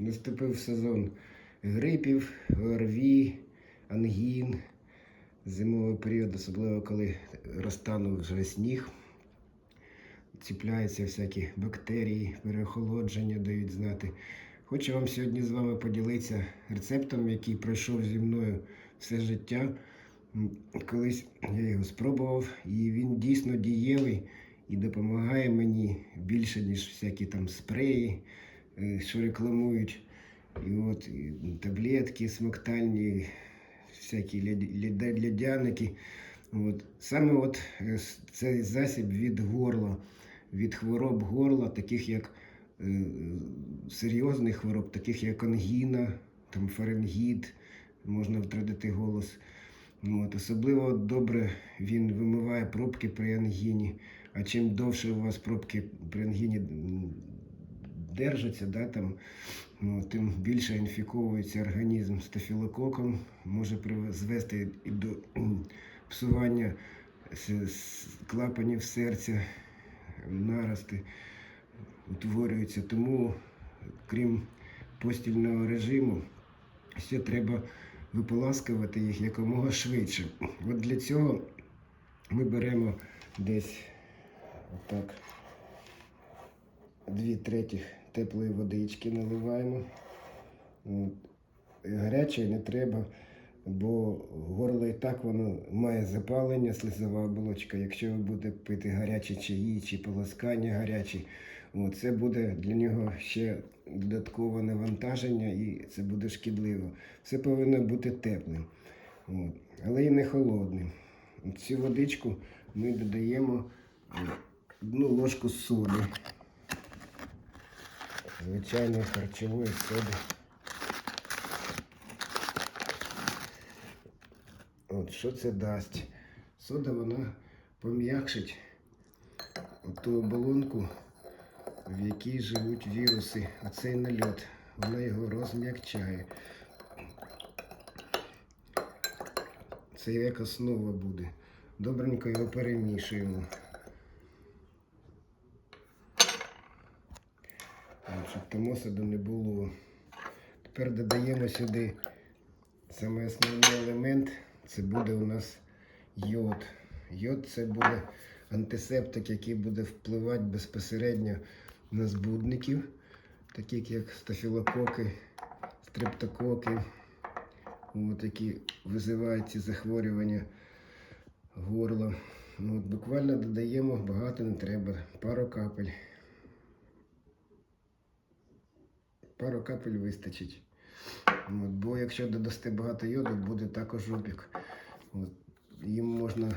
Наступив сезон грипів, ОРВІ, ангін, зимовий період, особливо коли розтанув вже сніг. Ціпляються всякі бактерії, переохолодження дають знати. Хочу вам сьогодні з вами поділитися рецептом, який пройшов зі мною все життя. Колись я його спробував, і він дійсно дієвий і допомагає мені більше, ніж всякі там спреї, що рекламують. І от і таблетки смоктальні, всякі ляд- ляд- лядяники. От. Саме от е, цей засіб від горла, від хвороб горла, таких як е, серйозних хвороб, таких як ангіна, там фарингіт, можна втратити голос. От. Особливо добре він вимиває пробки при ангіні. А чим довше у вас пробки при ангіні держаться, да, там, ну, тим більше інфіковується організм стафілококом, може призвести і до псування клапанів серця, нарости утворюються. Тому, крім постільного режиму, ще треба виполаскувати їх якомога швидше. От для цього ми беремо десь отак дві третіх теплої водички наливаємо. Гарячої не треба, бо горло і так воно має запалення, слизова оболочка. Якщо ви будете пити гарячі чаї чи полоскання гарячі, це буде для нього ще додаткове навантаження і це буде шкідливо. Все повинно бути теплим, але і не холодним. Цю водичку ми додаємо е, одну ложку соди. Звичайної харчової соди. От що це дасть? Сода вона пом'якшить ту оболонку, в якій живуть віруси. Оцей нальот. Вона його розм'якчає. Це як основа буде. Добренько його перемішуємо. Щоб там осаду не було. Тепер додаємо сюди саме основний елемент. Це буде у нас йод. Йод це буде антисептик, який буде впливати безпосередньо на збудників, таких як стафілококи, стрептококи, от, які визивають ці захворювання горла. Ну, от, буквально додаємо, багато не треба, пару капель. Пару капель вистачить. От, бо якщо додасте багато йоду, буде також опік. От, їм можна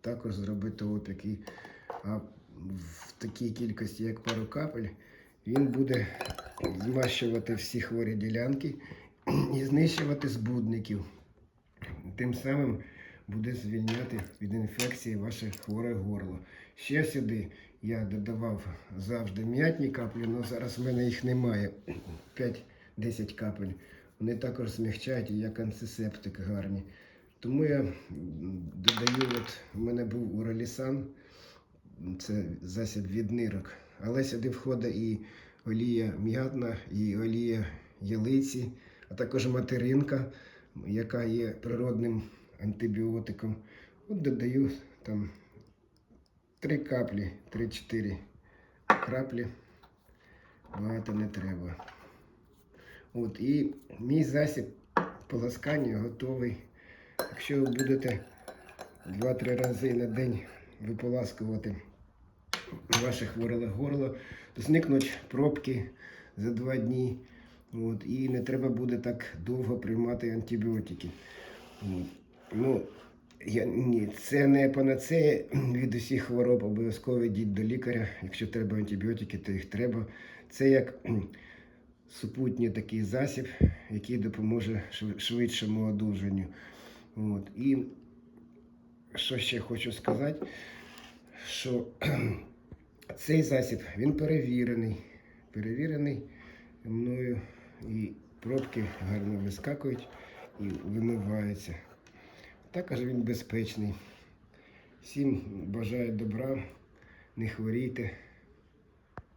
також зробити опік. І, а в такій кількості, як пару капель, він буде змащувати всі хворі ділянки і знищувати збудників. Тим самим буде звільняти від інфекції ваше хворе горло. Ще сюди я додавав завжди м'ятні каплі, але зараз в мене їх немає. 5-10 капель. Вони також змягчають і як антисептик гарні. Тому я додаю, от у мене був уралісан, це засіб від нирок. Але сюди входить і олія м'ятна, і олія ялиці, а також материнка, яка є природним антибіотиком. От додаю там 3 каплі, 3-4 краплі. Багато не треба. От, і мій засіб полоскання готовий. Якщо ви будете 2-3 рази на день виполаскувати ваше хворе горло, то зникнуть пробки за 2 дні. От, і не треба буде так довго приймати антибіотики. От. Ну, я, ні, це не панацея від усіх хвороб, обов'язково йдіть до лікаря. Якщо треба антибіотики, то їх треба. Це як супутній такий засіб, який допоможе швидшому одужанню. От. І що ще хочу сказати, що цей засіб він перевірений. Перевірений мною і пробки гарно вискакують і вимиваються. Також він безпечний. Всім бажаю добра, не хворійте.